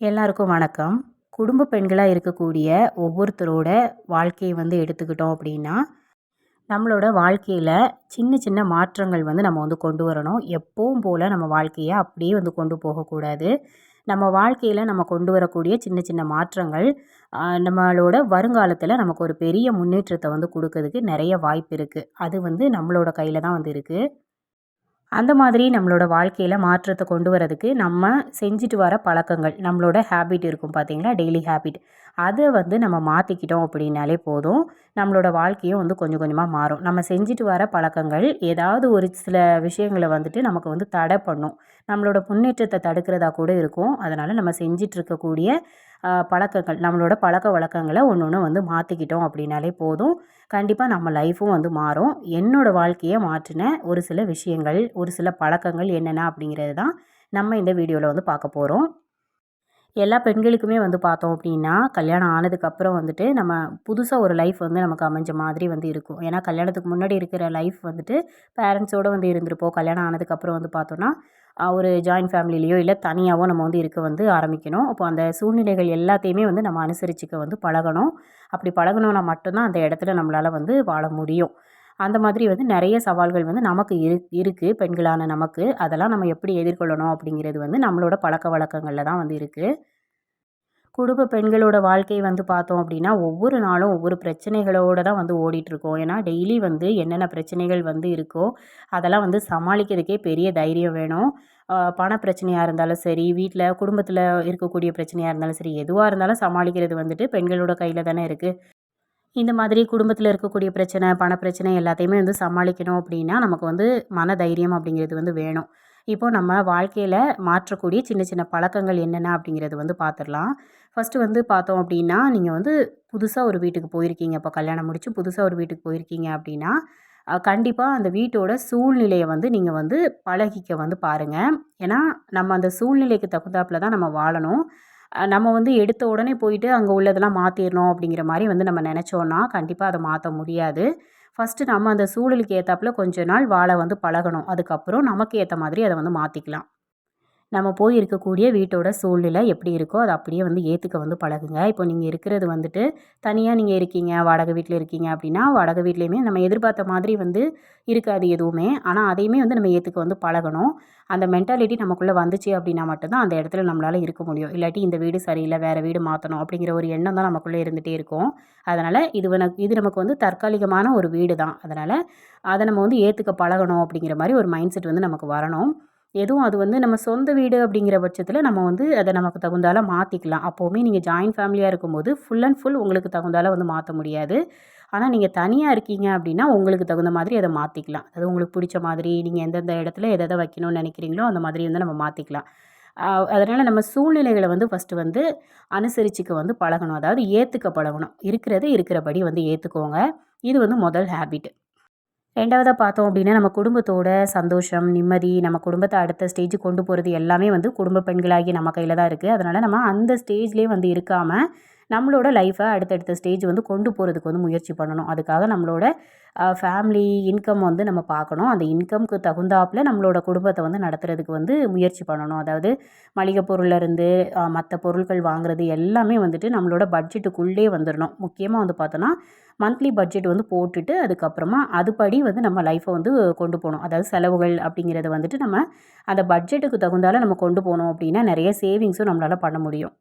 எல்லாருக்கும் வணக்கம். குடும்ப பெண்களாக இருக்கக்கூடிய ஒவ்வொருத்தரோட வாழ்க்கையை வந்து எடுத்துக்கிட்டோம் அப்படின்னா நம்மளோட வாழ்க்கையில் சின்ன சின்ன மாற்றங்கள் வந்து நம்ம வந்து கொண்டு வரணும். எப்பவும் போல் நம்ம வாழ்க்கையை அப்படியே வந்து கொண்டு போகக்கூடாது. நம்ம வாழ்க்கையில் நம்ம கொண்டு வரக்கூடிய சின்ன சின்ன மாற்றங்கள் நம்மளோட வருங்காலத்தில் நமக்கு ஒரு பெரிய முன்னேற்றத்தை வந்து கொடுக்கறதுக்கு நிறைய வாய்ப்பு இருக்குது அது வந்து நம்மளோட கையில் தான் வந்து இருக்குது அந்த மாதிரி நம்மளோட வாழ்க்கையில் மாற்றத்தை கொண்டு வரதுக்கு நம்ம செஞ்சுட்டு வர பழக்கங்கள் நம்மளோட ஹேபிட் இருக்கும் பார்த்திங்களா டெய்லி ஹேபிட் அதை வந்து நம்ம மாற்றிக்கிட்டோம் அப்படின்னாலே போதும். நம்மளோட வாழ்க்கையும் வந்து கொஞ்சம் கொஞ்சமாக மாறும். நம்ம செஞ்சுட்டு வர பழக்கங்கள் ஏதாவது ஒரு சில விஷயங்களை வந்துட்டு நமக்கு வந்து தடை பண்ணும். நம்மளோட முன்னேற்றத்தை தடுக்கிறதா கூட இருக்கும். அதனால் நம்ம செஞ்சிட்ருக்கக்கூடிய பழக்கங்கள் நம்மளோட பழக்க வழக்கங்களை ஒன்று ஒன்று வந்து மாற்றிக்கிட்டோம் அப்படின்னாலே போதும். கண்டிப்பாக நம்ம லைஃப்பும் வந்து மாறும். என்னோடய வாழ்க்கையை மாற்றின ஒரு சில விஷயங்கள் ஒரு சில பழக்கங்கள் என்னென்ன அப்படிங்கிறது தான் நம்ம இந்த வீடியோவில் வந்து பார்க்க போகிறோம் எல்லா பெண்களுக்குமே வந்து பார்த்தோம் அப்படின்னா கல்யாணம் ஆனதுக்கப்புறம் வந்துட்டு நம்ம புதுசாக ஒரு லைஃப் வந்து நமக்கு அமைஞ்ச மாதிரி வந்து இருக்கும். ஏன்னா கல்யாணத்துக்கு முன்னாடி இருக்கிற லைஃப் வந்துட்டு பேரண்ட்ஸோடு வந்து இருந்திருப்போம். கல்யாணம் ஆனதுக்கப்புறம் வந்து பார்த்தோன்னா ஒரு ஜாயின்ட் ஃபேமிலிலேயோ இல்லை தனியாகவோ நம்ம வந்து இருக்க வந்து ஆரம்பிக்கணும். அப்போ அந்த சூழ்நிலைகள் எல்லாத்தையுமே வந்து நம்ம அனுசரிச்சுக்க வந்து பழகணும். அப்படி பழகணுன்னா மட்டும்தான் அந்த இடத்துல நம்மளால் வந்து வாழ முடியும். அந்த மாதிரி வந்து நிறைய சவால்கள் வந்து நமக்கு இரு இருக்குது பெண்களான நமக்கு. அதெல்லாம் நம்ம எப்படி எதிர்கொள்ளணும் அப்படிங்கிறது வந்து நம்மளோட பழக்க வழக்கங்களில் தான் வந்து இருக்குது குடும்ப பெண்களோட வாழ்க்கை வந்து பார்த்தோம் அப்படின்னா ஒவ்வொரு நாளும் ஒவ்வொரு பிரச்சனைகளோடு தான் வந்து ஓடிட்டுருக்கோம். ஏன்னா டெய்லி வந்து என்னென்ன பிரச்சனைகள் வந்து இருக்கோ அதெல்லாம் வந்து சமாளிக்கிறதுக்கே பெரிய தைரியம் வேணும். பண பிரச்சனையாக இருந்தாலும் சரி வீட்டில் குடும்பத்தில் இருக்கக்கூடிய பிரச்சனையாக இருந்தாலும் சரி எதுவாக இருந்தாலும் சமாளிக்கிறது வந்துட்டு பெண்களோட கையில் தானே இருக்குது இந்த மாதிரி குடும்பத்தில் இருக்கக்கூடிய பிரச்சனை பண பிரச்சனை எல்லாத்தையுமே வந்து சமாளிக்கணும் அப்படின்னா நமக்கு வந்து மன தைரியம் அப்படிங்கிறது வந்து வேணும். இப்போது நம்ம வாழ்க்கையில் மாற்றக்கூடிய சின்ன சின்ன பழக்கங்கள் என்னென்ன அப்படிங்கிறது வந்து பார்த்துடலாம் ஃபஸ்ட்டு வந்து பார்த்தோம் அப்படின்னா நீங்கள் வந்து புதுசாக ஒரு வீட்டுக்கு போயிருக்கீங்க. இப்போ கல்யாணம் முடித்து புதுசாக ஒரு வீட்டுக்கு போயிருக்கீங்க அப்படின்னா கண்டிப்பாக அந்த வீட்டோட சூழ்நிலையை வந்து நீங்கள் வந்து பழகிக்க வந்து பாருங்கள் ஏன்னா நம்ம அந்த சூழ்நிலைக்கு தகுந்தாப்பில் தான் நம்ம வாழணும். நம்ம வந்து எடுத்த உடனே போயிட்டு அங்கே உள்ளதெல்லாம் மாற்றிடணும் அப்படிங்கிற மாதிரி வந்து நம்ம நினச்சோன்னா கண்டிப்பாக அதை மாற்ற முடியாது. ஃபஸ்ட்டு நம்ம அந்த சூழலுக்கு ஏற்றாப்புல கொஞ்ச நாள் வாழ வந்து பழகணும். அதுக்கப்புறம் நமக்கு ஏற்ற மாதிரி அதை வந்து மாற்றிக்கலாம் நம்ம போய் இருக்கக்கூடிய வீட்டோட சூழ்நிலை எப்படி இருக்கோ அதை அப்படியே வந்து ஏற்றுக்க வந்து பழகுங்க. இப்போ நீங்கள் இருக்கிறது வந்துட்டு தனியாக நீங்கள் இருக்கீங்க வாடகை வீட்டில் இருக்கீங்க அப்படின்னா வாடகை வீட்லேயுமே நம்ம எதிர்பார்த்த மாதிரி வந்து இருக்காது எதுவுமே. ஆனால் அதையுமே வந்து நம்ம ஏற்றுக்க வந்து பழகணும். அந்த மென்டாலிட்டி நமக்குள்ளே வந்துச்சு அப்படின்னா மட்டும்தான் அந்த இடத்துல நம்மளால் இருக்க முடியும். இல்லாட்டி இந்த வீடு சரியில்லை வேறு வீடு மாற்றணும் அப்படிங்கிற ஒரு எண்ணம் தான் நமக்குள்ளே இருந்துகிட்டே இருக்கும். அதனால் இது இது நமக்கு வந்து தற்காலிகமான ஒரு வீடு தான் அதனால் அதை நம்ம வந்து ஏற்றுக்க பழகணும் அப்படிங்கிற மாதிரி ஒரு மைண்ட் செட் வந்து நமக்கு வரணும். எதுவும் அது வந்து நம்ம சொந்த வீடு அப்படிங்கிற பட்சத்தில் நம்ம வந்து அதை நமக்கு தகுந்தால மாற்றிக்கலாம் அப்போவுமே நீங்கள் ஜாயிண்ட் ஃபேமிலியாக இருக்கும்போது ஃபுல் அண்ட் ஃபுல் உங்களுக்கு தகுந்தால வந்து மாற்ற முடியாது. ஆனால் நீங்கள் தனியாக இருக்கீங்க அப்படின்னா உங்களுக்கு தகுந்த மாதிரி அதை மாற்றிக்கலாம் அது உங்களுக்கு பிடிச்ச மாதிரி நீங்கள் எந்தெந்த இடத்துல எதை எதை வைக்கணும்னு நினைக்கிறீங்களோ அந்த மாதிரி வந்து நம்ம மாற்றிக்கலாம் அதனால் நம்ம சூழ்நிலைகளை வந்து ஃபஸ்ட்டு வந்து அனுசரிச்சுக்க வந்து பழகணும். அதாவது ஏற்றுக்க பழகணும். இருக்கிறது இருக்கிறபடி வந்து ஏற்றுக்கோங்க இது வந்து முதல் ஹேபிட் ரெண்டாவதாக பார்த்தோம் அப்படின்னா நம்ம குடும்பத்தோட சந்தோஷம் நிம்மதி நம்ம குடும்பத்தை அடுத்த ஸ்டேஜுக்கு கொண்டு போகிறது எல்லாமே வந்து குடும்ப பெண்களாகி நம்ம கையில் தான் இருக்குது அதனால் நம்ம அந்த ஸ்டேஜ்லேயே வந்து இருக்காமல் நம்மளோட லைஃப்பை அடுத்தடுத்த ஸ்டேஜ் வந்து கொண்டு போகிறதுக்கு வந்து முயற்சி பண்ணணும். அதுக்காக நம்மளோட ஃபேமிலி இன்கம் வந்து நம்ம பார்க்கணும். அந்த இன்கம்க்கு தகுந்தாப்பில் நம்மளோட குடும்பத்தை வந்து நடத்துறதுக்கு வந்து முயற்சி பண்ணணும். அதாவது மளிகை பொருள்லேருந்து மற்ற பொருட்கள் வாங்குறது எல்லாமே வந்துட்டு நம்மளோட பட்ஜெட்டுக்குள்ளே வந்துடணும் முக்கியமாக வந்து பார்த்தோன்னா மந்த்லி பட்ஜெட் வந்து போட்டுட்டு அதுக்கப்புறமா அதுபடி வந்து நம்ம லைஃப்பை வந்து கொண்டு போகணும். அதாவது செலவுகள் அப்படிங்கிறத வந்துட்டு நம்ம அந்த பட்ஜெட்டுக்கு தகுந்தால நம்ம கொண்டு போனோம் அப்படின்னா நிறைய சேவிங்ஸும் நம்மளால் பண்ண முடியும்.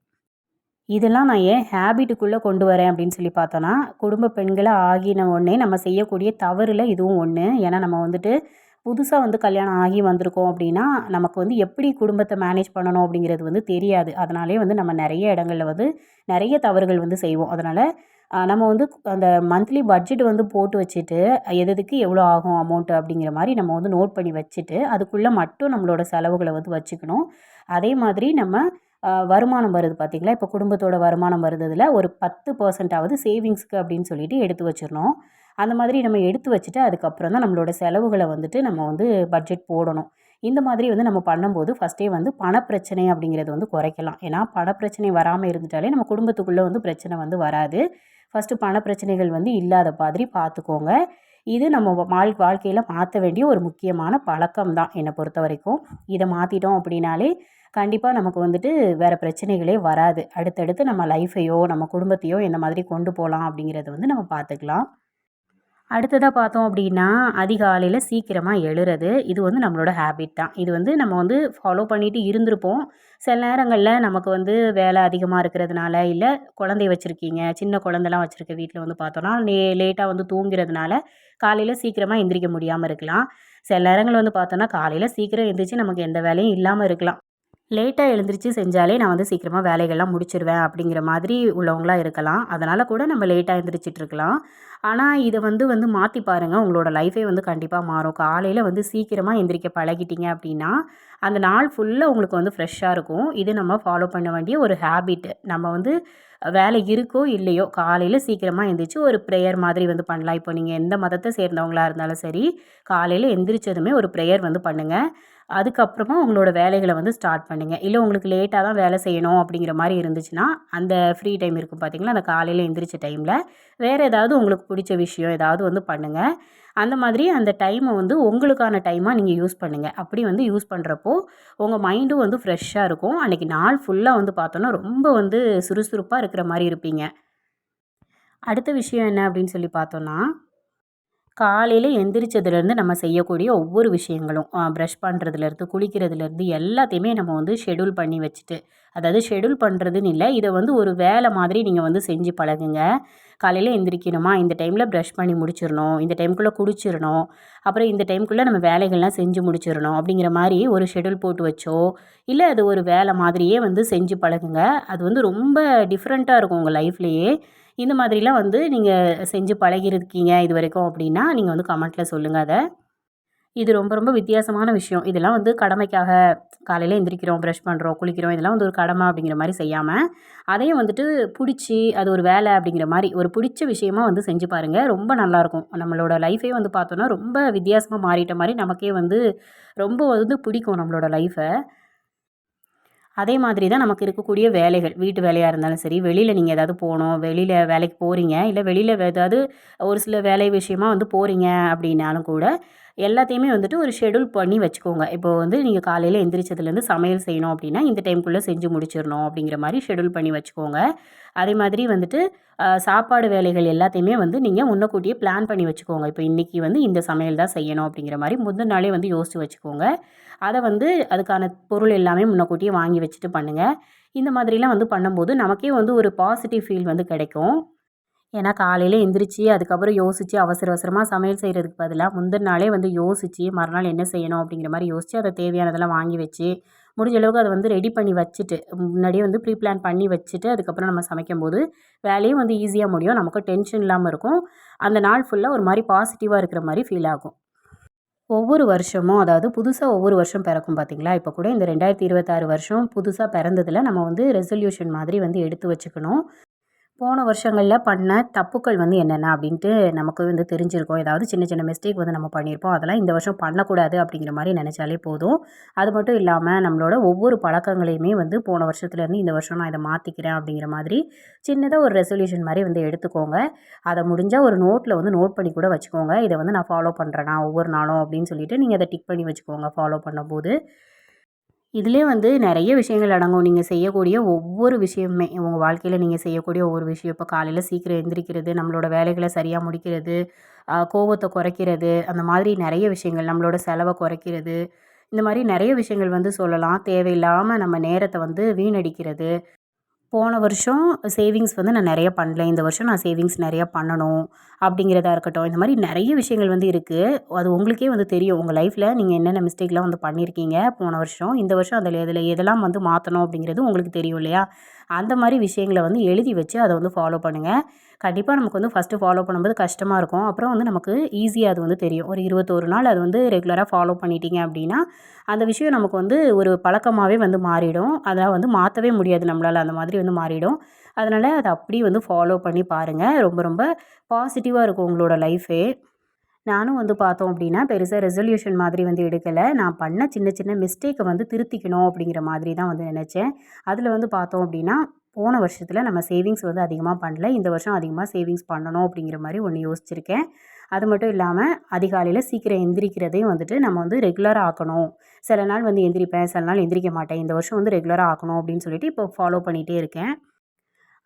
இதெல்லாம் நான் ஏன் ஹேபிட்டுக்குள்ளே கொண்டு வரேன் அப்படின்னு சொல்லி பார்த்தோன்னா குடும்ப பெண்களாக ஆகின உடனே நம்ம செய்யக்கூடிய தவறில் இதுவும் ஒன்று ஏன்னா நம்ம வந்துட்டு புதுசாக வந்து கல்யாணம் ஆகி வந்திருக்கோம் அப்படின்னா நமக்கு வந்து எப்படி குடும்பத்தை மேனேஜ் பண்ணணும் அப்படிங்கிறது வந்து தெரியாது. அதனாலே வந்து நம்ம நிறைய இடங்களில் வந்து நிறைய தவறுகள் வந்து செய்வோம். அதனால் நம்ம வந்து அந்த மந்த்லி பட்ஜெட் வந்து போட்டு வச்சுட்டு எதுக்கு எவ்வளோ ஆகும் அமௌண்ட்டு அப்படிங்கிற மாதிரி நம்ம வந்து நோட் பண்ணி வச்சுட்டு அதுக்குள்ளே மட்டும் நம்மளோட செலவுகளை வந்து வச்சுக்கணும். அதே மாதிரி நம்ம வருமானம் வருது பார்த்திங்களா இப்போ குடும்பத்தோட வருமானம் வருதுல ஒரு பத்து பர்சன்டாவது சேவிங்ஸ்க்கு அப்படின்னு சொல்லிட்டு எடுத்து வச்சிடணும். அந்த மாதிரி நம்ம எடுத்து வச்சுட்டு அதுக்கப்புறம் தான் நம்மளோட செலவுகளை வந்துட்டு நம்ம வந்து பட்ஜெட் போடணும். இந்த மாதிரி வந்து நம்ம பண்ணும்போது ஃபஸ்ட்டே வந்து பணப்பிரச்சனை அப்படிங்கிறது வந்து குறைக்கலாம். ஏன்னா பணப்பிரச்சனை வராமல் இருந்துட்டாலே நம்ம குடும்பத்துக்குள்ளே வந்து பிரச்சனை வந்து வராது. ஃபஸ்ட்டு பணப்பிரச்சனைகள் வந்து இல்லாத மாதிரி பார்த்துக்கோங்க இது நம்ம வாழ் வாழ்க்கையில் மாற்ற வேண்டிய ஒரு முக்கியமான பழக்கம் தான் என்னை பொறுத்த வரைக்கும் இதை மாற்றிட்டோம் அப்படின்னாலே கண்டிப்பாக நமக்கு வந்துட்டு வேறு பிரச்சனைகளே வராது. அடுத்தடுத்து நம்ம லைஃபையோ நம்ம குடும்பத்தையோ எந்த மாதிரி கொண்டு போகலாம் அப்படிங்கிறத வந்து நம்ம பார்த்துக்கலாம் அடுத்ததாக பார்த்தோம் அப்படின்னா அதிகாலையில் சீக்கிரமாக எழுறது. இது வந்து நம்மளோட ஹேபிட் தான். இது வந்து நம்ம வந்து ஃபாலோ பண்ணிட்டு இருந்திருப்போம். சில நேரங்களில் நமக்கு வந்து வேலை அதிகமாக இருக்கிறதுனால இல்லை குழந்தை வச்சுருக்கீங்க சின்ன குழந்தைலாம் வச்சுருக்க வீட்டில் வந்து பார்த்தோன்னா நே லேட்டாக வந்து தூங்கிறதுனால காலையில் சீக்கிரமாக எந்திரிக்க முடியாமல் இருக்கலாம். சில நேரங்கள் வந்து பார்த்தோன்னா காலையில் சீக்கிரம் எந்திரிச்சு நமக்கு எந்த வேலையும் இல்லாமல் இருக்கலாம். லேட்டாக எழுந்திரிச்சு செஞ்சாலே நான் வந்து சீக்கிரமாக வேலைகள்லாம் முடிச்சிடுவேன் அப்படிங்கிற மாதிரி உள்ளவங்களாக இருக்கலாம். அதனால் கூட நம்ம லேட்டாக எழுந்திரிச்சிட்டு இருக்கலாம். ஆனால் இதை வந்து வந்து மாற்றி பாருங்கள் உங்களோட லைஃபே வந்து கண்டிப்பாக மாறும். காலையில் வந்து சீக்கிரமாக எந்திரிக்க பழகிட்டீங்க அப்படின்னா அந்த நாள் ஃபுல்லாக உங்களுக்கு வந்து ஃப்ரெஷ்ஷாக இருக்கும். இது நம்ம ஃபாலோ பண்ண வேண்டிய ஒரு ஹேபிட் நம்ம வந்து வேலை இருக்கோ இல்லையோ காலையில் சீக்கிரமாக எந்திரிச்சு ஒரு ப்ரேயர் மாதிரி வந்து பண்ணலாம். இப்போ நீங்கள் எந்த மதத்தை சேர்ந்தவங்களாக இருந்தாலும் சரி காலையில் எந்திரிச்சதுமே ஒரு ப்ரேயர் வந்து பண்ணுங்கள் அதுக்கப்புறமா உங்களோட வேலைகளை வந்து ஸ்டார்ட் பண்ணுங்கள் இல்லை உங்களுக்கு லேட்டாக தான் வேலை செய்யணும் அப்படிங்கிற மாதிரி இருந்துச்சுன்னா அந்த ஃப்ரீ டைம் இருக்கும் பார்த்தீங்களா அந்த காலையில் எந்திரிச்ச டைமில் வேறு ஏதாவது உங்களுக்கு பிடிச்ச விஷயம் ஏதாவது வந்து பண்ணுங்கள் அந்த மாதிரி அந்த டைமை வந்து உங்களுக்கான டைமாக நீங்கள் யூஸ் பண்ணுங்கள் அப்படி வந்து யூஸ் பண்ணுறப்போ உங்கள் மைண்டும் வந்து ஃப்ரெஷ்ஷாக இருக்கும். அன்றைக்கி நாள் ஃபுல்லாக வந்து பார்த்தோன்னா ரொம்ப வந்து சுறுசுறுப்பாக இருக்கிற மாதிரி இருப்பீங்க. அடுத்த விஷயம் என்ன அப்படின்னு சொல்லி பார்த்தோன்னா காலையில் எந்திரிச்சதுலேருந்து நம்ம செய்யக்கூடிய ஒவ்வொரு விஷயங்களும் ப்ரஷ் பண்ணுறதுலேருந்து குளிக்கிறதுலேருந்து எல்லாத்தையுமே நம்ம வந்து ஷெடியூல் பண்ணி வச்சுட்டு அதாவது ஷெடியூல் பண்ணுறதுன்னு இல்லை இதை வந்து ஒரு வேலை மாதிரி நீங்கள் வந்து செஞ்சு பழகுங்க. காலையில் எந்திரிக்கணுமா? இந்த டைமில் ப்ரஷ் பண்ணி முடிச்சிடணும். இந்த டைமுக்குள்ளே குடிச்சிடணும். அப்புறம் இந்த டைமுக்குள்ளே நம்ம வேலைகள்லாம் செஞ்சு முடிச்சிடணும் அப்படிங்கிற மாதிரி ஒரு ஷெடியூல் போட்டு வச்சோ இல்லை அது ஒரு வேலை மாதிரியே வந்து செஞ்சு பழகுங்க. அது வந்து ரொம்ப டிஃப்ரெண்ட்டாக இருக்கும் உங்கள் லைஃப்லேயே இந்த மாதிரிலாம் வந்து நீங்கள் செஞ்சு பழகிருக்கீங்க இது வரைக்கும் அப்படின்னா நீங்கள் வந்து கமெண்ட்டில் சொல்லுங்கள் அதை. இது ரொம்ப ரொம்ப வித்தியாசமான விஷயம். இதெல்லாம் வந்து கடமைக்காக காலையில் எந்திரிக்கிறோம் ப்ரஷ் பண்ணுறோம் குளிக்கிறோம் இதெல்லாம் வந்து ஒரு கடமை அப்படிங்கிற மாதிரி செய்யாமல் அதையும் வந்துட்டு பிடிச்சி அது ஒரு வேலை அப்படிங்கிற மாதிரி ஒரு பிடிச்ச விஷயமா வந்து செஞ்சு பாருங்கள் ரொம்ப நல்லாயிருக்கும் நம்மளோட லைஃபே வந்து பார்த்தோன்னா ரொம்ப வித்தியாசமாக மாறிட்ட மாதிரி நமக்கே வந்து ரொம்ப வந்து பிடிக்கும் நம்மளோட லைஃப்பை அதே மாதிரி தான் நமக்கு இருக்கக்கூடிய வேலைகள். வீட்டு வேலையாக இருந்தாலும் சரி வெளியில் நீங்கள் ஏதாவது போகணும் வெளியில் வேலைக்கு போகிறீங்க இல்லை வெளியில் ஏதாவது ஒரு சில வேலை விஷயமா வந்து போகிறீங்க அப்படின்னாலும் கூட எல்லாத்தையுமே வந்துட்டு ஒரு ஷெடியூல் பண்ணி வச்சுக்கோங்க. இப்போது வந்து நீங்கள் காலையில் எந்திரிச்சதுலேருந்து சமையல் செய்யணும் அப்படின்னா இந்த டைம்குள்ளே செஞ்சு முடிச்சிடணும் அப்படிங்கிற மாதிரி ஷெடியூல் பண்ணி வச்சுக்கோங்க. அதே மாதிரி வந்துட்டு சாப்பாடு வேலைகள் எல்லாத்தையுமே வந்து நீங்கள் முன்னக்கூட்டியே பிளான் பண்ணி வச்சுக்கோங்க. இப்போ இன்றைக்கி வந்து இந்த சமையல் தான் செய்யணும் அப்படிங்கிற மாதிரி முந்தின நாளே வந்து யோசித்து வச்சுக்கோங்க. அதை வந்து அதுக்கான பொருள் எல்லாமே முன்னக்கூட்டியே வாங்கி வச்சுட்டு பண்ணுங்கள் இந்த மாதிரிலாம் வந்து பண்ணும்போது நமக்கே வந்து ஒரு பாசிட்டிவ் ஃபீல் வந்து கிடைக்கும். ஏன்னா காலையில் எந்திரிச்சு அதுக்கப்புறம் யோசித்து அவசர அவசரமாக சமையல் செய்கிறதுக்கு பதிலாக முந்தின நாளே வந்து யோசித்து மறுநாள் என்ன செய்யணும் அப்படிங்கிற மாதிரி யோசித்து அதை தேவையானதெல்லாம் வாங்கி வச்சு முடிஞ்ச அளவுக்கு அதை வந்து ரெடி பண்ணி வச்சுட்டு முன்னாடியே வந்து ப்ரீ பிளான் பண்ணி வச்சுட்டு அதுக்கப்புறம் நம்ம சமைக்கும் போது வேலையும் வந்து ஈஸியாக முடியும். நமக்கு டென்ஷன் இல்லாமல் இருக்கும். அந்த நாள் ஃபுல்லாக ஒரு மாதிரி பாசிட்டிவாக இருக்கிற மாதிரி ஃபீல் ஆகும். ஒவ்வொரு வருஷமும் அதாவது புதுசாக ஒவ்வொரு வருஷம் பிறக்கும் பார்த்திங்களா இப்போ கூட இந்த ரெண்டாயிரத்தி இருபத்தாறு வருஷம் புதுசாக பிறந்ததில் நம்ம வந்து ரெசல்யூஷன் மாதிரி வந்து எடுத்து வச்சுக்கணும். போன வருஷங்களில் பண்ண தப்புக்கள் வந்து என்னென்ன அப்படின்ட்டு நமக்கு வந்து தெரிஞ்சிருக்கோம். ஏதாவது சின்ன சின்ன மிஸ்டேக் வந்து நம்ம பண்ணியிருப்போம் அதெல்லாம் இந்த வருஷம் பண்ணக்கூடாது அப்படிங்கிற மாதிரி நினச்சாலே போதும். அது மட்டும் இல்லாமல் நம்மளோட ஒவ்வொரு பழக்கங்களையுமே வந்து போன வருஷத்துலேருந்து இந்த வருஷம் நான் இதை மாற்றிக்கிறேன் அப்படிங்கிற மாதிரி சின்னதாக ஒரு ரெசல்யூஷன் மாதிரி வந்து எடுத்துக்கோங்க. அதை முடிஞ்சால் ஒரு நோட்டில் வந்து நோட் பண்ணி கூட வச்சுக்கோங்க. இதை வந்து நான் ஃபாலோ பண்ணுறேன்னா ஒவ்வொரு நாளும் அப்படின்னு சொல்லிட்டு நீங்கள் அதை டிக் பண்ணி வச்சுக்கோங்க ஃபாலோ பண்ணும்போது. இதிலே வந்து நிறைய விஷயங்கள் அடங்கும். நீங்கள் செய்யக்கூடிய ஒவ்வொரு விஷயமுமே உங்கள் வாழ்க்கையில் நீங்கள் செய்யக்கூடிய ஒவ்வொரு விஷயம். இப்போ காலையில் சீக்கிரம் எந்திரிக்கிறது நம்மளோட வேலைகளை சரியாக முடிக்கிறது கோபத்தை குறைக்கிறது அந்த மாதிரி நிறைய விஷயங்கள் நம்மளோட செலவை குறைக்கிறது. இந்த மாதிரி நிறைய விஷயங்கள் வந்து சொல்லலாம். தேவையில்லாமல் நம்ம நேரத்தை வந்து வீணடிக்கிறது. போன வருஷம் சேவிங்ஸ் வந்து நான் நிறைய பண்ணல. இந்த வருஷம் நான் சேவிங்ஸ் நிறையா பண்ணணும் அப்படிங்கிறதா இருக்கட்டும். இந்த மாதிரி நிறைய விஷயங்கள் வந்து இருக்குது அது உங்களுக்கே வந்து தெரியும். உங்கள் லைஃப்பில் நீங்கள் என்னென்ன மிஸ்டேக்லாம் வந்து பண்ணியிருக்கீங்க போன வருஷம். இந்த வருஷம் அதில் இதில் எதெல்லாம் வந்து மாற்றணும் அப்படிங்கிறது உங்களுக்கு தெரியும் இல்லையா? அந்த மாதிரி விஷயங்களை வந்து எழுதி வச்சு அதை வந்து ஃபாலோ பண்ணுங்கள் கண்டிப்பாக நமக்கு வந்து ஃபஸ்ட்டு ஃபாலோ பண்ணும்போது கஷ்டமாக இருக்கும். அப்புறம் வந்து நமக்கு ஈஸியாக அது வந்து தெரியும். ஒரு இருபத்தோரு நாள் அது வந்து ரெகுலராக ஃபாலோ பண்ணிட்டீங்க அப்படின்னா அந்த விஷயம் நமக்கு வந்து ஒரு பழக்கமாகவே வந்து மாறிடும். அதை வந்து மாற்றவே முடியாது நம்மளால் அந்த மாதிரி வந்து மாறிடும். அதனால் அதை அப்படியே வந்து ஃபாலோ பண்ணி பாருங்கள் ரொம்ப ரொம்ப பாசிட்டிவாக இருக்கும் உங்களோட லைஃபே நானும் வந்து பார்த்தோம் அப்படின்னா பெருசாக ரெசல்யூஷன் மாதிரி வந்து எடுக்கலை. நான் பண்ண சின்ன சின்ன மிஸ்டேக்கை வந்து திருத்திக்கணும் அப்படிங்கிற மாதிரி தான் வந்து நினச்சேன். அதில் வந்து பார்த்தோம் அப்படின்னா போன வருஷத்தில் நம்ம சேவிங்ஸ் வந்து அதிகமாக பண்ணல. இந்த வருஷம் அதிகமாக சேவிங்ஸ் பண்ணணும் அப்படிங்கிற மாதிரி ஒன்று யோசிச்சிருக்கேன். அது மட்டும் இல்லாமல் அதிகாலையில் சீக்கிரம் எந்திரிக்கிறதையும் வந்துட்டு நம்ம வந்து ரெகுலராக ஆக்கணும். சில நாள் வந்து எந்திரிப்பேன் சில நாள் எந்திரிக்க மாட்டேன். இந்த வருஷம் வந்து ரெகுலராக ஆக்கணும் அப்படின்னு சொல்லிட்டு இப்போ ஃபாலோ பண்ணிகிட்டே இருக்கேன்.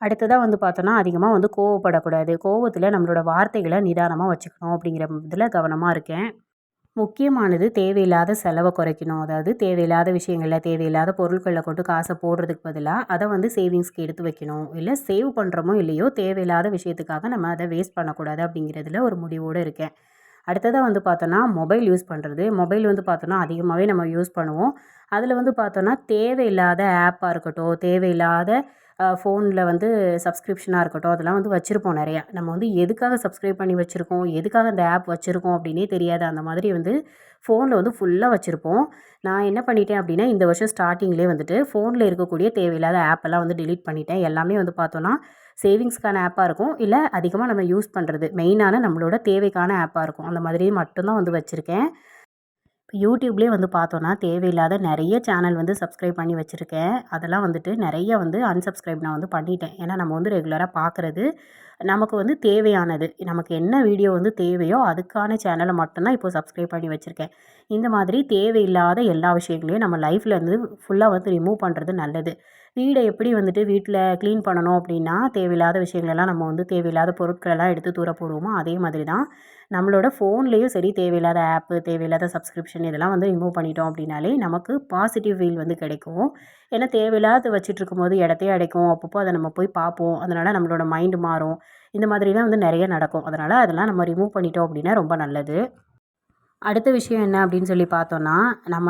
அடுத்ததாக வந்து பார்த்தோன்னா அதிகமாக வந்து கோவப்படக்கூடாது. கோவத்தில் நம்மளோட வார்த்தைகளை நிதானமாக வச்சுக்கணும் அப்படிங்கிற இதில் கவனமாக இருக்கேன். முக்கியமானது தேவையில்லாத செலவை குறைக்கணும். அதாவது தேவையில்லாத விஷயங்களில் தேவையில்லாத பொருட்களில் கொண்டு காசை போடுறதுக்கு பதிலாக அதை வந்து சேவிங்ஸ்க்கு எடுத்து வைக்கணும். இல்லை சேவ் பண்ணுறோமோ இல்லையோ தேவையில்லாத விஷயத்துக்காக நம்ம அதை வேஸ்ட் பண்ணக்கூடாது அப்படிங்கிறதுல ஒரு முடிவோடு இருக்கேன். அடுத்ததாக வந்து பார்த்தோன்னா மொபைல் யூஸ் பண்ணுறது மொபைல் வந்து பார்த்தோன்னா அதிகமாகவே நம்ம யூஸ் பண்ணுவோம். அதில் வந்து பார்த்தோன்னா தேவையில்லாத ஆப்பாக இருக்கட்டும் தேவையில்லாத ஃபோனில் வந்து சப்ஸ்கிரிப்ஷனாக இருக்கட்டும் அதெல்லாம் வந்து வச்சுருப்போம் நிறையா. நம்ம வந்து எதுக்காக சப்ஸ்கிரைப் பண்ணி வச்சுருக்கோம் எதுக்காக அந்த ஆப் வச்சுருக்கோம் அப்படின்னே தெரியாது. அந்த மாதிரி வந்து ஃபோனில் வந்து ஃபுல்லாக வச்சுருப்போம். நான் என்ன பண்ணிட்டேன் அப்படின்னா இந்த வருஷம் ஸ்டார்டிங்லேயே வந்துட்டு ஃபோனில் இருக்கக்கூடிய தேவையில்லாத ஆப்பெல்லாம் வந்து டிலீட் பண்ணிட்டேன். எல்லாமே வந்து பார்த்தோன்னா சேவிங்ஸ்க்கான ஆப்பாக இருக்கும். இல்லை அதிகமாக நம்ம யூஸ் பண்ணுறது மெயினான நம்மளோட தேவைக்கான ஆப்பாக இருக்கும். அந்த மாதிரி மட்டும்தான் வந்து வச்சுருக்கேன். யூடியூப்லேயே வந்து பார்த்தோன்னா தேவையில்லாத நிறைய சேனல் வந்து சப்ஸ்கிரைப் பண்ணி வச்சுருக்கேன். அதெல்லாம் வந்துட்டு நிறைய வந்து அன்சப்ஸ்கிரைப் நான் வந்து பண்ணிட்டேன். ஏன்னா நம்ம வந்து ரெகுலராக பார்க்குறது நமக்கு வந்து தேவையானது. நமக்கு என்ன வீடியோ வந்து தேவையோ அதுக்கான சேனலை மட்டும்தான் இப்போ சப்ஸ்கிரைப் பண்ணி வச்சுருக்கேன். இந்த மாதிரி தேவையில்லாத எல்லா விஷயங்களையும் நம்ம லைஃப்பில் ஃபுல்லாக வந்து ரிமூவ் பண்ணுறது நல்லது. வீடை எப்படி வந்துட்டு வீட்டில் க்ளீன் பண்ணணும் அப்படின்னா தேவையில்லாத விஷயங்களெல்லாம் நம்ம வந்து தேவையில்லாத பொருட்களெல்லாம் எடுத்து தூர போடுவோமோ அதே மாதிரி தான் நம்மளோட ஃபோன்லேயும் சரி தேவையில்லாத ஆப்பு தேவையில்லாத சப்ஸ்கிரிப்ஷன் இதெல்லாம் வந்து ரிமூவ் பண்ணிட்டோம் அப்படின்னாலே நமக்கு பாசிட்டிவ் ஃபீல் வந்து கிடைக்கும். ஏன்னா தேவையில்லாத வச்சுட்டு இருக்கும்போது இடத்தையே அடைக்கும். அப்பப்போ அதை நம்ம போய் பார்ப்போம். அதனால் நம்மளோட மைண்டு மாறும். இந்த மாதிரிலாம் வந்து நிறைய நடக்கும். அதனால் அதெல்லாம் நம்ம ரிமூவ் பண்ணிட்டோம் அப்படின்னா ரொம்ப நல்லது. அடுத்த விஷயம் என்ன அப்படின்னு சொல்லி பார்த்தோன்னா நம்ம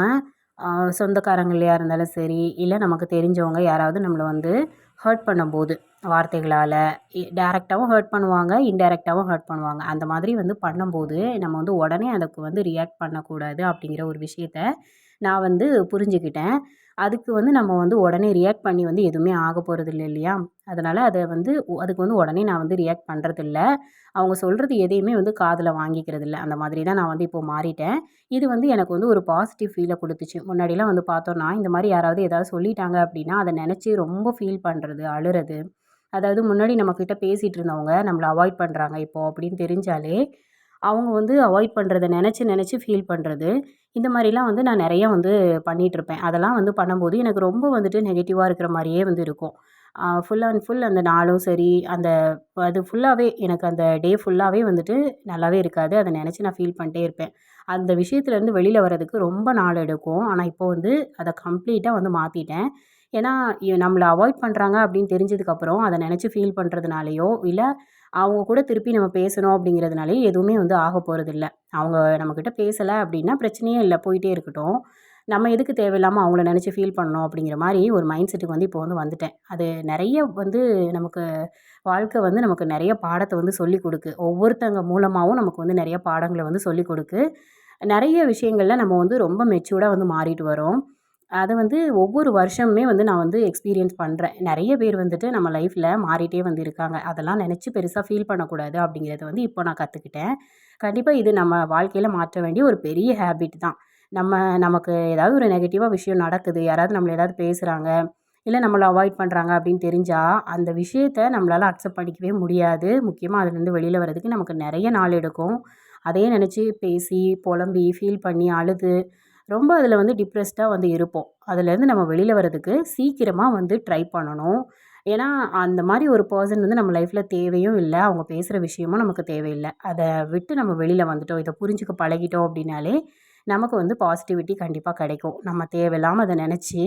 சொந்தக்காரங்களையாக இருந்தாலும் சரி இல்லை நமக்கு தெரிஞ்சவங்க யாராவது நம்மளை வந்து ஹர்ட் பண்ணும்போது வார்த்தைகளால் டேரெக்டாகவும் ஹர்ட் பண்ணுவாங்க இன்டேரக்டாகவும் ஹர்ட் பண்ணுவாங்க. அந்த மாதிரி வந்து பண்ணும்போது நம்ம வந்து உடனே அதுக்கு வந்து ரியாக்ட் பண்ணக்கூடாது அப்படிங்கிற ஒரு விஷயத்த நான் வந்து புரிஞ்சுக்கிட்டேன். அதுக்கு வந்து நம்ம வந்து உடனே ரியாக்ட் பண்ணி வந்து எதுவுமே ஆக போகிறது இல்லை இல்லையா? அதனால் அதை வந்து அதுக்கு வந்து உடனே நான் வந்து ரியாக்ட் பண்ணுறதில்ல அவங்க சொல்கிறது எதையுமே வந்து காதில் வாங்கிக்கிறது இல்லை அந்த மாதிரி தான் நான் வந்து இப்போது மாறிட்டேன். இது வந்து எனக்கு வந்து ஒரு பாசிட்டிவ் ஃபீலை கொடுத்துச்சு. முன்னாடிலாம் வந்து பார்த்தோன்னா இந்த மாதிரி யாராவது ஏதாவது சொல்லிட்டாங்க அப்படின்னா அதை நினச்சி ரொம்ப ஃபீல் பண்ணுறது அழுறது. அதாவது முன்னாடி நம்மக்கிட்ட பேசிகிட்டு இருந்தவங்க நம்மளை அவாய்ட் பண்ணுறாங்க இப்போது அப்படின்னு தெரிஞ்சாலே அவங்க வந்து அவாய்ட் பண்ணுறத நினச்சி நினச்சி ஃபீல் பண்ணுறது இந்த மாதிரிலாம் வந்து நான் நிறையா வந்து பண்ணிகிட்ருப்பேன் அதெல்லாம் வந்து பண்ணும்போது எனக்கு ரொம்ப வந்துட்டு நெகட்டிவாக இருக்கிற மாதிரியே வந்து இருக்கும். ஃபுல் அண்ட் ஃபுல் அந்த நாளும் சரி அந்த அது ஃபுல்லாகவே எனக்கு அந்த டே ஃபுல்லாகவே வந்துட்டு நல்லாவே இருக்காது. அதை நினச்சி நான் ஃபீல் பண்ணிட்டே இருப்பேன். அந்த விஷயத்துலேருந்து வெளியில் வர்றதுக்கு ரொம்ப நாள் எடுக்கும். ஆனால் இப்போ வந்து அதை கம்ப்ளீட்டாக வந்து மாற்றிட்டேன் ஏன்னா நம்மளை அவாய்ட் பண்ணுறாங்க அப்படின்னு தெரிஞ்சதுக்கப்புறம் அதை நினச்சி ஃபீல் பண்ணுறதுனாலையோ இல்லை அவங்க கூட திருப்பி நம்ம பேசணும் அப்படிங்கிறதுனாலே எதுவுமே வந்து ஆக போகிறதில்ல அவங்க நம்மக்கிட்ட பேசலை அப்படின்னா பிரச்சனையே இல்லை போயிட்டே இருக்கட்டும். நம்ம எதுக்கு தேவையில்லாமல் அவங்கள நினச்சி ஃபீல் பண்ணணும் அப்படிங்கிற மாதிரி ஒரு மைண்ட் செட்டுக்கு வந்து இப்போ வந்து வந்துட்டேன். அது நிறைய வந்து நமக்கு வாழ்க்கை வந்து நமக்கு நிறைய பாடத்தை வந்து சொல்லி கொடுக்கு. ஒவ்வொருத்தங்க மூலமாகவும் நமக்கு வந்து நிறைய பாடங்களை வந்து சொல்லி கொடுக்கு. நிறைய விஷயங்களில் நம்ம வந்து ரொம்ப மெச்சூர்டாக வந்து மாறிட்டு வரோம். அதை வந்து ஒவ்வொரு வருஷமுமே வந்து நான் வந்து எக்ஸ்பீரியன்ஸ் பண்ணுறேன் நிறைய பேர் வந்துட்டு நம்ம லைஃப்பில் மாறிட்டே வந்து இருக்காங்க. அதெல்லாம் நினச்சி பெருசாக ஃபீல் பண்ணக்கூடாது அப்படிங்கிறத வந்து இப்போ நான் கற்றுக்கிட்டேன் கண்டிப்பாக இது நம்ம வாழ்க்கையில் மாற்ற வேண்டிய ஒரு பெரிய ஹேபிட் தான். நம்ம நமக்கு ஏதாவது ஒரு நெகட்டிவாக விஷயம் நடக்குது யாராவது நம்மளை ஏதாவது பேசுகிறாங்க இல்லை நம்மளை அவாய்ட் பண்ணுறாங்க அப்படின்னு தெரிஞ்சால் அந்த விஷயத்த நம்மளால் அக்செப்ட் பண்ணிக்கவே முடியாது. முக்கியமாக அதுலேருந்து வெளியில் வர்றதுக்கு நமக்கு நிறைய நாள் எடுக்கும். அதையே நினச்சி பேசி புலம்பி ஃபீல் பண்ணி அழுது ரொம்ப அதில் வந்து டிப்ரெஸ்டாக வந்து இருப்போம். அதுலேருந்து நம்ம வெளியில் வர்றதுக்கு சீக்கிரமாக வந்து ட்ரை பண்ணணும். ஏன்னா அந்த மாதிரி ஒரு பர்சன் வந்து நம்ம லைஃப்பில் தேவையும் இல்லை. அவங்க பேசுகிற விஷயமும் நமக்கு தேவையில்லை. அதை விட்டு நம்ம வெளியில் வந்துட்டோம் இதை புரிஞ்சுக்க பழகிட்டோம் அப்படின்னாலே நமக்கு வந்து பாசிட்டிவிட்டி கண்டிப்பாக கிடைக்கும். நம்ம தேவையில்லாமல் அதை நினச்சி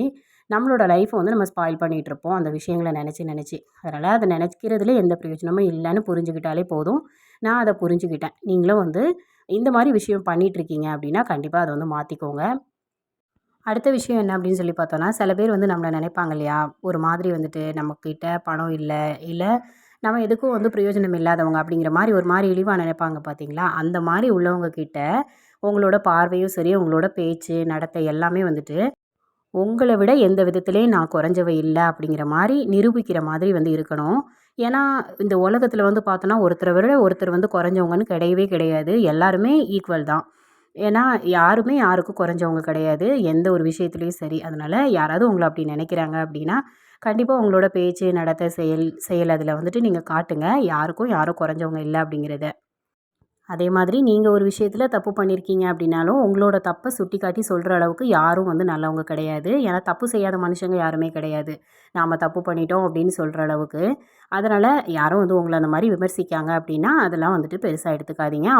நம்மளோட லைஃப்பை வந்து நம்ம ஸ்பாயில் பண்ணிகிட்ருப்போம் அந்த விஷயங்களை நினச்சி நினச்சி. அதனால் அதை நினைக்கிறதுல எந்த பிரயோஜனமும் இல்லைன்னு புரிஞ்சுக்கிட்டாலே போதும். நான் அதை புரிஞ்சுக்கிட்டேன். நீங்களும் வந்து இந்த மாதிரி விஷயம் பண்ணிகிட்ருக்கீங்க அப்படின்னா கண்டிப்பாக அதை வந்து மாற்றிக்கோங்க அடுத்த விஷயம் என்ன அப்படின்னு சொல்லி பார்த்தோன்னா சில பேர் வந்து நம்மளை நினைப்பாங்க இல்லையா? ஒரு மாதிரி வந்துட்டு நம்மக்கிட்ட பணம் இல்லை இல்லை நம்ம எதுக்கும் வந்து பிரயோஜனம் இல்லாதவங்க அப்படிங்கிற மாதிரி ஒரு மாதிரி இழிவாக நினைப்பாங்க பார்த்தீங்களா? அந்த மாதிரி உள்ளவங்க கிட்ட உங்களோட பார்வையும் சரி உங்களோட பேச்சு நடத்தை எல்லாமே வந்துட்டு உங்களை விட எந்த விதத்துலேயும் நான் குறைஞ்சவை இல்லை அப்படிங்கிற மாதிரி நிரூபிக்கிற மாதிரி வந்து இருக்கணும். ஏன்னா இந்த உலகத்தில் வந்து பார்த்தோன்னா ஒருத்தரை விட ஒருத்தர் வந்து குறைஞ்சவங்கன்னு கிடையவே கிடையாது. எல்லாருமே ஈக்குவல் தான். ஏன்னா யாருமே யாருக்கும் குறைஞ்சவங்க கிடையாது. எந்த ஒரு விஷயத்துலையும் சரி. அதனால் யாராவது உங்களை அப்படி நினைக்கிறாங்க அப்படின்னா கண்டிப்பாக உங்களோட பேச்சு நடத்த செயல் செயல் அதில் வந்துட்டு நீங்கள் காட்டுங்க. யாருக்கும் யாரும் குறைஞ்சவங்க இல்லை அப்படிங்கிறத. அதே மாதிரி நீங்கள் ஒரு விஷயத்தில் தப்பு பண்ணியிருக்கீங்க அப்படின்னாலும் உங்களோட தப்பை சுட்டி காட்டி சொல்கிற அளவுக்கு யாரும் வந்து நல்லவங்க கிடையாது. ஏன்னா தப்பு செய்யாத மனுஷங்க யாருமே கிடையாது. நாம் தப்பு பண்ணிட்டோம் அப்படின்னு சொல்கிற அளவுக்கு. அதனால் யாரும் வந்து உங்களை அந்த மாதிரி விமர்சிக்காங்க அப்படின்னா அதெல்லாம் வந்துட்டு பெருசாக எடுத்துக்காதீங்க.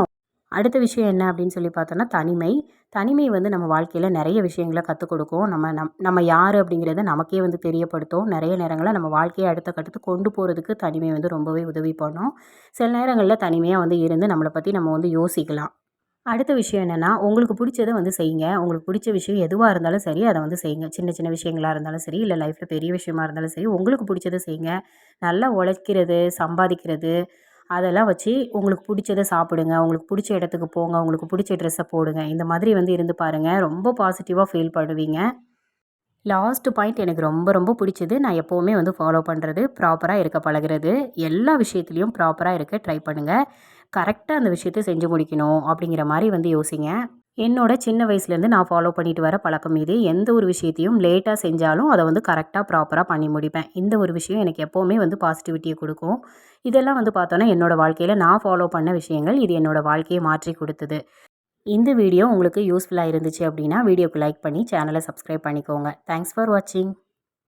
அடுத்த விஷயம் என்ன அப்படின்னு சொல்லி பார்த்தோன்னா தனிமை. தனிமை வந்து நம்ம வாழ்க்கையில் நிறைய விஷயங்களை கற்றுக் கொடுக்கும். நம்ம நம் நம்ம யார் அப்படிங்கிறத நமக்கே வந்து தெரியப்படுத்தும். நிறைய நேரங்களில் நம்ம வாழ்க்கையை அடுத்த கட்டத்துக்கு கொண்டு போகிறதுக்கு தனிமை வந்து ரொம்பவே உதவி பண்ணும். சில நேரங்களில் தனிமையாக வந்து இருந்து நம்மளை பற்றி நம்ம வந்து யோசிக்கலாம். அடுத்த விஷயம் என்னென்னா உங்களுக்கு பிடிச்சதை வந்து செய்யுங்க. உங்களுக்கு பிடிச்ச விஷயம் எதுவாக இருந்தாலும் சரி அதை வந்து செய்யுங்க. சின்ன சின்ன விஷயங்களாக இருந்தாலும் சரி இல்லை லைஃப்பில் பெரிய விஷயமா இருந்தாலும் சரி உங்களுக்கு பிடிச்சதை செய்யுங்க. நல்லா உழைக்கிறது சம்பாதிக்கிறது அதெல்லாம் வச்சு உங்களுக்கு பிடிச்சத சாப்பிடுங்க. உங்களுக்கு பிடிச்ச இடத்துக்கு போங்க. உங்களுக்கு பிடிச்ச ட்ரெஸ்ஸை போடுங்க. இந்த மாதிரி வந்து இருந்து பாருங்கள் ரொம்ப பாசிட்டிவாக ஃபீல் பண்ணுவீங்க. லாஸ்ட் பாயிண்ட் எனக்கு ரொம்ப ரொம்ப பிடிச்சது. நான் எப்போவுமே வந்து ஃபாலோ பண்ணுறது ப்ராப்பராக இருக்க பழகிறது. எல்லா விஷயத்துலையும் ப்ராப்பராக இருக்க ட்ரை பண்ணுங்கள் கரெக்டாக அந்த விஷயத்தை செஞ்சு முடிக்கணும் அப்படிங்கிற மாதிரி வந்து யோசிங்க. என்னோட சின்ன வயசுலேருந்து நான் ஃபாலோ பண்ணிட்டு வர பழக்கம் இது. எந்த ஒரு விஷயத்தையும் லேட்டாக செஞ்சாலும் அதை வந்து கரெக்டாக ப்ராப்பராக பண்ணி முடிப்பேன். இந்த ஒரு விஷயம் எனக்கு எப்போவுமே வந்து பாசிட்டிவிட்டியை கொடுக்கும். இதெல்லாம் வந்து பார்த்தோன்னா என்னோடய வாழ்க்கையில் நான் ஃபாலோ பண்ண விஷயங்கள் இது என்னோடய வாழ்க்கையை மாற்றி கொடுத்தது. இந்த வீடியோ உங்களுக்கு யூஸ்ஃபுல்லாக இருந்துச்சு அப்படின்னா வீடியோக்கு லைக் பண்ணி சேனலை சப்ஸ்கிரைப் பண்ணிக்கோங்க. தேங்க்ஸ் ஃபார் வாட்சிங்